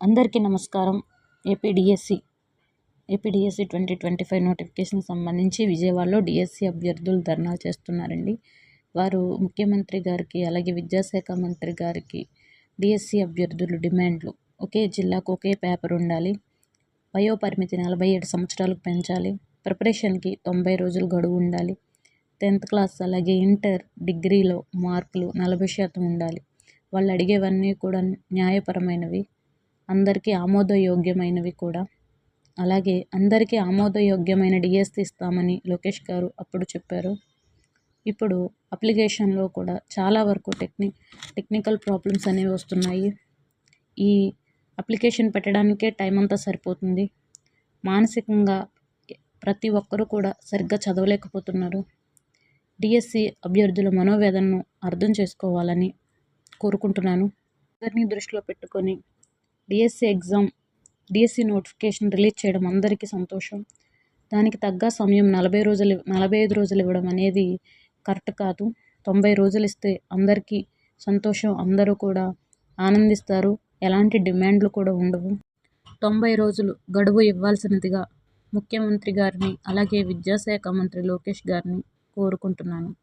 అందరికీ నమస్కారం. APDSC APDSC twenty twenty five notification సంబంధించి విజయవాడలో డిఎస్సి అభ్యర్థులు ధర్నా చేస్తున్నారండి. వారు ముఖ్యమంత్రి గారికి అలాగే విద్యాశాఖ మంత్రి గారికి డిఎస్సి అభ్యర్థులు డిమాండ్లు ఒకే జిల్లాకు ఒకే పేపర్ ఉండాలి. వయో పరిమితి నలభై ఏడు సంవత్సరాలకు పెంచాలి. ప్రిపరేషన్కి తొంభై రోజులు గడువు ఉండాలి. టెన్త్ క్లాస్ అలాగే ఇంటర్ డిగ్రీలో మార్కులు నలభై శాతం ఉండాలి. వాళ్ళు అడిగేవన్నీ కూడా న్యాయపరమైనవి. అందరికీ ఆమోదయోగ్యమైనవి కూడా. అలాగే అందరికీ ఆమోదయోగ్యమైన డిఎస్సి ఇస్తామని లోకేష్ గారు అప్పుడు చెప్పారు. ఇప్పుడు అప్లికేషన్లో కూడా చాలా వరకు టెక్ని టెక్నికల్ ప్రాబ్లమ్స్ అనేవి వస్తున్నాయి. ఈ అప్లికేషన్ పెట్టడానికే టైం అంతా సరిపోతుంది. మానసికంగా ప్రతి ఒక్కరూ కూడా సరిగ్గా చదవలేకపోతున్నారు. డిఎస్సి అభ్యర్థుల మనోవేదనను అర్థం చేసుకోవాలని కోరుకుంటున్నాను. అందరినీ దృష్టిలో పెట్టుకొని DSC exam DSC notification release చేయడం అందరికీ సంతోషం. దానికి తగ్గ సమయం నలభై రోజులు నలభై ఐదు రోజులు ఇవ్వడం అనేది కరెక్ట్ కాదు. తొంభై రోజులు ఇస్తే అందరికీ సంతోషం అందరూ కూడా ఆనందిస్తారు. ఎలాంటి డిమాండ్లు కూడా ఉండవు. తొంభై రోజులు గడువు ఇవ్వాల్సినదిగా ముఖ్యమంత్రి గారిని అలాగే విద్యాశాఖ మంత్రి లోకేష్ గారిని కోరుకుంటున్నాను.